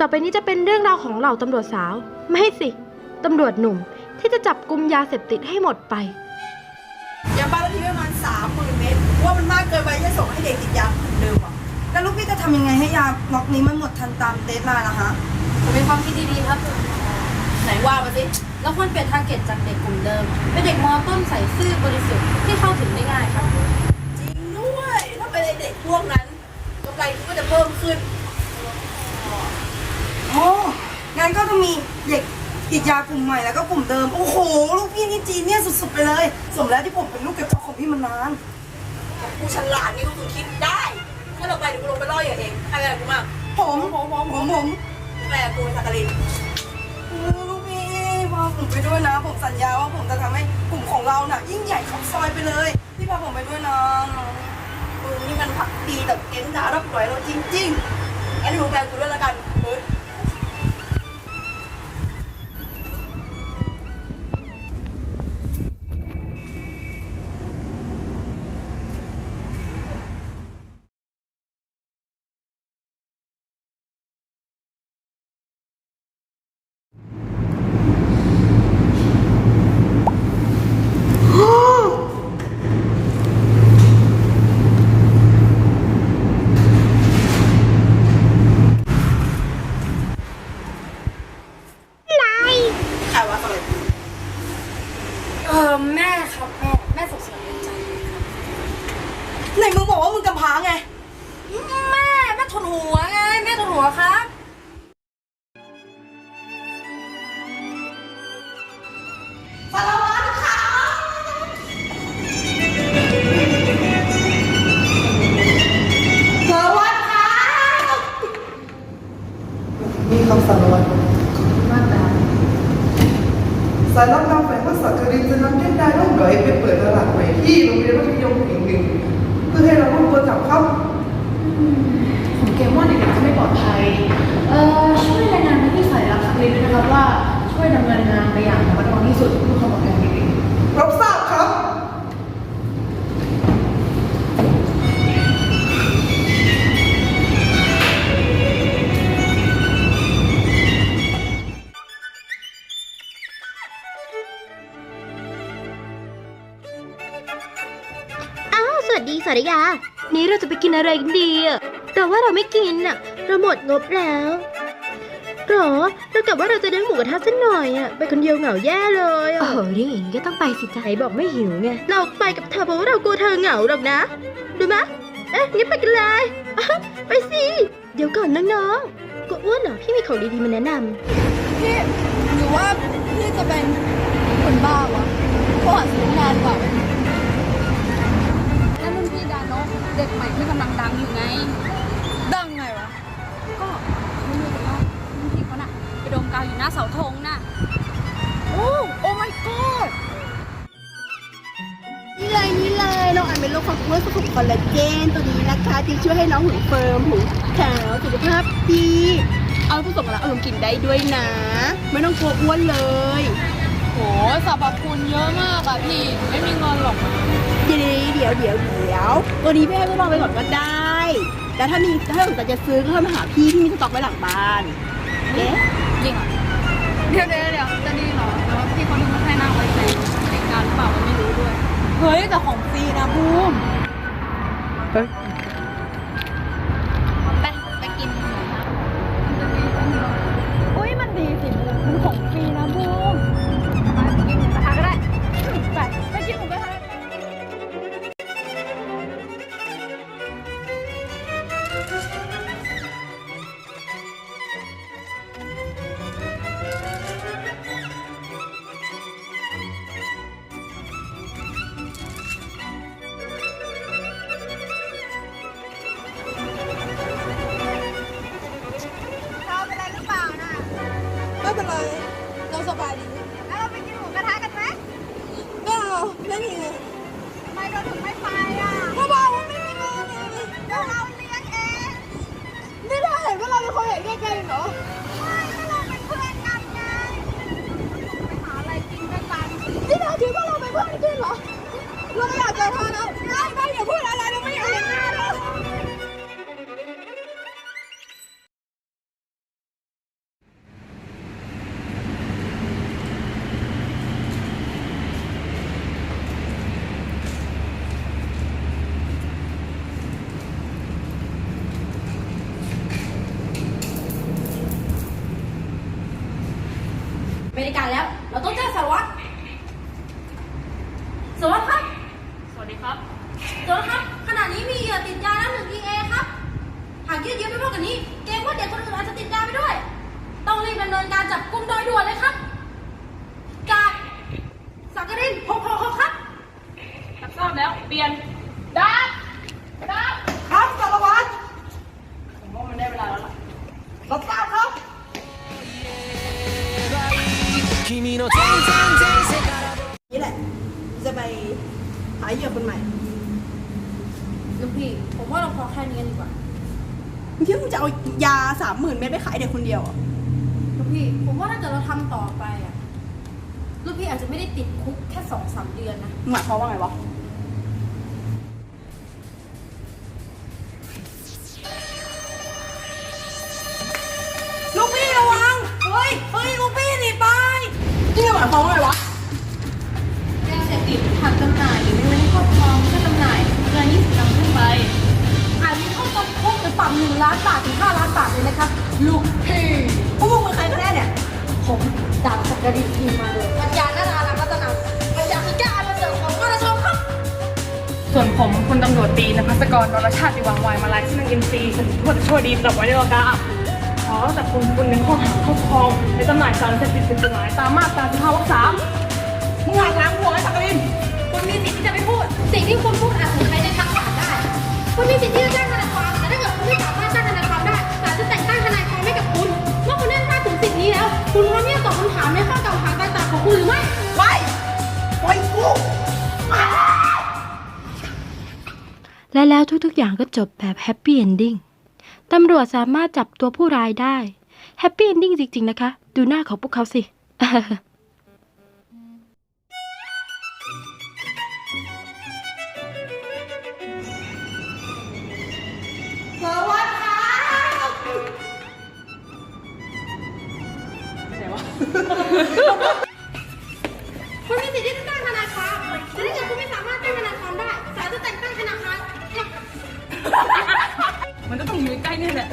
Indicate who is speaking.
Speaker 1: ต่อไปนี้จะเป็นเรื่องราวของเหล่าตำรวจสาว ไม่สิตำรวจหนุ่มที่จะจับกุมยาเสพติดให้หมดไป
Speaker 2: ยาบ้าละทีประมาณสามหมื่นเม็ดว่ามันมากเกินไปจะส่งให้เด็กติดยาเหมือนเดิมอะแล้วลูกพี่จะทำยังไงให้ยาล็อกนี้มันหมดทันตามเดทไลน์ล่ะฮะ
Speaker 3: ผมเป็นความคิดดีๆครับไหนว่ามาสิแล้วควรเปลี่ยนทาร์เก็ตจากเด็กกลุ่มเดิมเป็นเด็กมอต้นใส่ซื่อบริสุทธิ์ที่เข้าถึงได้ง่ายครับ
Speaker 2: จริงด้วยถ้าเป็นไอ้เด็กพวกนั้นกำไรก็จะเพิ่มขึ้นโอ้ งั้นก็ต้องมีเด็กติดยากลุ่มใหม่แล้วก็กลุ่มเดิม โอ้โห ลูกพี่นี่จีนเนี่ยสุดๆไปเลย สมแล้วที่ผมเป็นลูกกระจอกของพี่มานาน กูฉลาดนี่ก็คือคิดได้ ถ้าเราไปเดี๋ยวกูลงไปล่ออย่างเองใครอะไรกูมากผมผมผมผมผมแม่กูเป็นสักกะลินเออลูกพี่พาผมไปด้วยนะ ผมสัญญาว่าผมจะทำให้กลุ่มของเราน่ะ ยิ่งใหญ่ขับซอยไปเลยพี่พาผมไปด้วยนะมึงนี่มันผักดีแต่เอ็นดารับไหวเราจริงๆงั้นดูแฟนกูด้วยละกันเฮ้ย อ
Speaker 3: อแม่ครับแม่แม่สงสารใจครับ
Speaker 2: ไหนมึงบอกว่ามึงกำพร้าไง
Speaker 3: แม่แม่ทนหัวไงแม่ทนหัวครับ
Speaker 2: สวัสดีครับ
Speaker 4: นี่ครับสารวัตร สารวัตรนำแฝงว่าสักกรินจะนำเด็กได้ร่องรอยไปเปิดตลาดใหม่ที่โรงเรียนมัธยมแห่งหนึ่งเพื่อให้เราร่วมตัวจับครับ
Speaker 5: ผมเกมว่าเด็กจะไม่ปลอดภัยเอ่อช่วยรายงานไปที่สายรับสักนิดด้วยนะครับว่าช่วยดำเนินงานไปอย่างระมัดระวังที่สุด ว
Speaker 1: สวัสดีสาริยา นี้เราจะไปกินอะไรกันดีอะแต่ว่าเราไม่กินอะเราหมดงบแล้วหรอเรากะว่าเราจะเลี้ยงหมูกระทะสักหน่อยอะไปคนเดียวเหงาแย่เลยอะเออนี่อย่างนี้ก็ต้องไปสิใจบอกไม่หิวไง เราไปกับเธอเพราะว่าเรากลัวเธอเหงาหรอกนะ ดูมะ เอ๊ะงั้นไปกันเลยอะไปสิ เดี๋ยวก่อนน้องๆก็อ้วนเหรอ พี่มีของดีๆมาแนะนำ
Speaker 3: พี่หรือว่าพี่จะเป็นคนบ้าวะ อันเป็นโร
Speaker 6: คความอ้วนสุขุมคอลลาเจนตัวนี้นะคะที่ช่วยให้น้องหุ่นเฟิร์มหุ่นขาวสุขภาพดีเอาผู้สูงอายุกินได้ด้วยนะ ไม่ต้องกลัวอ้วนเลย
Speaker 3: โหสรรพคุณเยอะมากอะพี่ไม่มีเงินหรอก
Speaker 6: เดี๋ยวเดี๋ยวเดี๋ยวเดี๋ยวตัวนี้พี่ให้ทดลองไปก่อนก็ได้ แล้วถ้ามีถ้าสนใจจะซื้อก็เข้ามาหาพี่ที่มีสต็อกไว้หลังบ้านเอ๊ะ
Speaker 3: จริงเหรอเดี๋ยวเดี๋ยวเดี๋ยวจะดีเหรอแล้วพี่คนนึงมาให้นั่งไว้ใจในการหรือเปล่า เฮ้ยแต่ของฟรีนะบูม
Speaker 4: lá, hein?
Speaker 7: ไม่ได้การแล้ว เราต้องแจ้งสารวัตรสารวัตรครับ
Speaker 8: สวัสดีครับ
Speaker 7: สารวัตรครับ ขณะนี้มีเหยื่อติดยาแล้วหนึ่ง EA ครับ หากยืดเยื้อไปมากกว่านี้ เกรงว่าเด็กคนอื่นอาจจะติดยาไปด้วย ต้องรีบดำเนินการจับกุมโดยด่วนเลยครับจากสักกรินหกหกหกครับ
Speaker 8: รับทราบแล้ว เปลี่ยน มึ
Speaker 2: งคิดว่ามึงจะเอายาสามหมื่นเม็ดไปขายเด็กคนเดียวเหรอ
Speaker 7: ลูกพี่ ผมว่าถ้าเกิดเราทำต่อไปอะ ลูกพี่อาจจะไม่ได้ติดคุกแค่สองสามเดือนนะ
Speaker 2: หมายความว่าไงวะ ลูกพี่ระวัง เฮ้ย เฮ้ย ลูกพี่หนีไปนี่หมายความว่าไงวะ
Speaker 8: ยาเสพติดทางจำหน่ายหรือไม่ไว้ในครอบครองเพื่อจำหน่ายเกิน20กรัมขึ้นไป
Speaker 7: ปรับหนึ่งล้านบาทถึงห้าล้านบาทเลยนะครับลูกพี่
Speaker 2: พวกมึงเป็นใครกันแน่เนี่ย
Speaker 7: ผมดาบสักกรินทีมมาเลยปัญญาณราลังรัตนาปัญญาคือการมาเสริมของกระทรวงครับ
Speaker 8: ส่วนผมพลตำรวจตรีนภัสกรวรชาติวังวายมาลายซึ่งอินทรีย์สนิทโทษชั่วดีจับไว้ในโลกาขอจับกุมคุณในข้อหาครอบครองในจำหน่ายสารเสพติดผิดกฎหมายตามมาตรา15วรรคสาม
Speaker 2: มึงหันหลังหัวไอ้สักกริน
Speaker 7: คุณมีสิทธิ์ที่จะไม่พูด สิ่งที่คุณพูดอาจถูกใช้ในทางบาปได้คุณมีสิทธิ์ที่จะจ้าง และแล้วทุกๆอ
Speaker 2: ย่า
Speaker 1: งก็จบแบบแฮปปี้เอนดิ้งตำรวจสามารถจับตัวผู้ร้ายได้แฮปปี้เอนดิ้งจริง ๆ นะคะ ดูหน้าของพวกเขาสิ
Speaker 2: สารวัตรครับ
Speaker 7: คุณ มันก็ต้
Speaker 8: องอยู่ใกล้ๆนี่แหละ